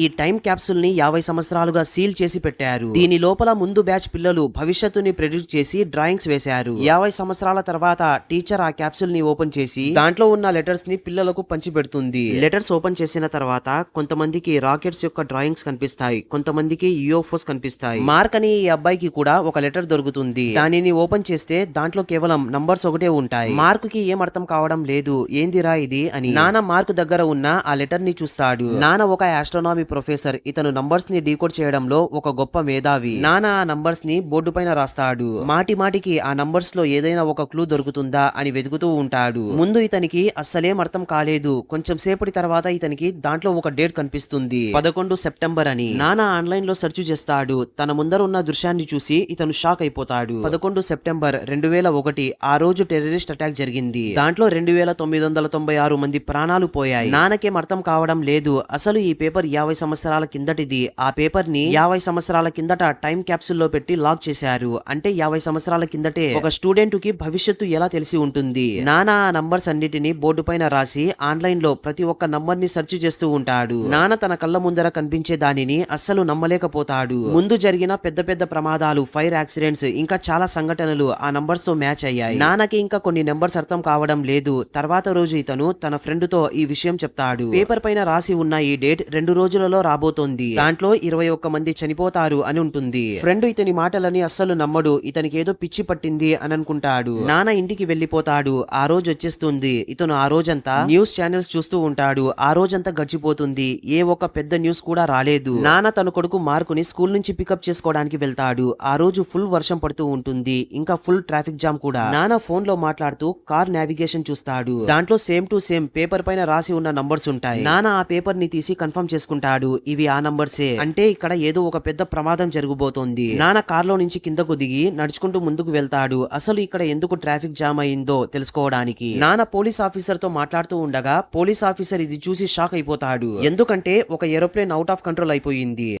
ఈ టైం క్యాప్సూల్ని యాభై సంవత్సరాలుగా సీల్ చేసి పెట్టారు. దీని లోపల ముందు బ్యాచ్ పిల్లలు భవిష్యత్తుని ప్రెడిక్ట్ చేసి డ్రాయింగ్స్ వేశారు. యాభై సంవత్సరాల తర్వాత టీచర్ ఆ క్యాప్సూల్ని ఓపెన్ చేసి దాంట్లో ఉన్న లెటర్స్ని పిల్లలకు పంచిపెడుతుంది లెటర్స్ ఓపెన్ చేసిన తర్వాత కొంతమందికి రాకెట్స్ యొక్క డ్రాయింగ్స్ కనిపిస్తాయి కొంతమందికి యూఎఫ్ఓస్ కనిపిస్తాయి. మార్క్ అని ఈ అబ్బాయికి కూడా ఒక లెటర్ దొరుకుతుంది. దానిని ఓపెన్ చేస్తే దాంట్లో కేవలం నంబర్స్ ఒకటే ఉంటాయి. మార్క్కి ఏం అర్థం కావడం లేదు ఏందిరా ఇది అని నాన్న మార్క్ దగ్గర ఉన్న ఆ లెటర్ని చూస్తాడు. నాన్న ఒక ఆస్ట్రోనామీ ప్రొఫెసర్. ఇతను నంబర్స్ని డీకోడ్ చేయడంలో ఒక గొప్ప మేధావి. నానా ఆ నంబర్స్ని బోర్డు పైన రాస్తాడు. మాటి మాటికి ఆ నంబర్స్లో ఏదైనా ఒక క్లూ దొరుకుతుందా అని వెతుకుతూ ఉంటాడు. ముందు ఇతనికి అస్సలేం అర్థం కాలేదు. కొంచెం సేపటి తర్వాత ఇతనికి దాంట్లో ఒక డేట్ కనిపిస్తుంది. పదకొండు సెప్టెంబర్ అని. నానా ఆన్లైన్లో సెర్చ్ చేస్తాడు. తన ముందర ఉన్న దృశ్యాన్ని చూసి ఇతను షాక్ అయిపోతాడు. పదకొండు సెప్టెంబర్ రెండు వేల ఒకటి ఆ రోజు టెర్రరిస్ట్ అటాక్ జరిగింది. దాంట్లో రెండు వేల తొమ్మిది వందల తొంభై ఆరు మంది ప్రాణాలు పోయాయి. నానకేం అర్థం కావడం లేదు. అసలు ఈ పేపర్ యాభై సంవత్సరాల కిందటిది. ఆ పేపర్ని యాభై సంవత్సరాల కిందట టైం క్యాప్సూల్లో పెట్టి లాక్ చేశారు. అంటే యాభై సంవత్సరాల కిందటే ఒక స్టూడెంట్కి భవిష్యత్తు ఎలా తెలిసి ఉంటుంది? నానా ఆ నంబర్స్ అన్నిటిని బోర్డు పైన రాసి ఆన్లైన్లో ప్రతి ఒక్క నంబర్ని సెర్చ్ చేస్తూ ఉంటాడు. నాన్న తన కళ్ళ ముందర కనిపించే దానిని అస్సలు నమ్మలేకపోతాడు. ముందు జరిగిన పెద్ద పెద్ద ప్రమాదాలు ఫైర్ యాక్సిడెంట్స్ ఇంకా చాలా సంఘటనలు ఆ నంబర్స్తో మ్యాచ్ అయ్యాయి. నాన్నకి ఇంకా కొన్ని నెంబర్స్ అర్థం కావడం లేదు. తర్వాత రోజు ఇతను తన ఫ్రెండ్తో ఈ విషయం చెప్తాడు. పేపర్ పైన రాసి ఉన్న ఈ డేట్ రెండు రోజులలో రాబోతోంది. దాంట్లో ఇరవై ఒక్క మంది చనిపోతారు అని ఉంటుంది. ఫ్రెండ్ ఇతని మాటలని అస్సలు నమ్మడు. ఇతనికి ఏదో పిచ్చి పట్టింది అని అనుకుంటాడు. నాన్న ఇంటికి వెళ్ళిపోతాడు ఆ రోజు వచ్చేస్తుంది. ఇతను ఆ రోజంతా న్యూస్ ఛానల్స్ చూస్తూ ఉంటాడు. ఆ రోజంతా గడిచిపోతుంది. ఏ ఒక్క పెద్ద న్యూస్ కూడా రాలేదు. నాన్న తన కొడుకు మార్కుని స్కూల్ నుంచి పికప్ చేసుకోవడానికి వెళ్తాడు. ఆ రోజు ఫుల్ వర్షం పడుతూ ఉంటుంది. ఇంకా ఫుల్ ట్రాఫిక్ జామ్ కూడా. నాన్న ఫోన్లో మాట్లాడుతూ కార్ నావిగేషన్ చూస్తాడు. దాంట్లో సేమ్ టు సేమ్ పేపర్ పైన రాసి ఉన్న నంబర్స్ ఉంటాయి. నాన్న ఆ పేపర్ని తీసి కన్ఫర్మ్ చేసుకుంటాడు. ఇవి ఆ నంబర్సే. అంటే ఇక్కడ ఏదో ఒక పెద్ద ప్రమాదం జరగబోతోంది. నాన్న కార్లో నుంచి కిందకు దిగి నడుచుకుంటూ ముందుకు వెళ్తాడు. అసలు ఇక్కడ ఎందుకు ట్రాఫిక్ జామ్ అయిందో తెలుసుకోవడానికి. నాన్న పోలీస్ ఆఫీసర్తో మాట్లాడుతూ ఉండగా పోలీస్ ఆఫీసర్ ఇది చూసి షాక్ అయిపోతాడు. ఎందుకంటే ఒక ఏరోప్లేన్ అవుట్ ఆఫ్ కంట్రోల్ అయిపోయింది.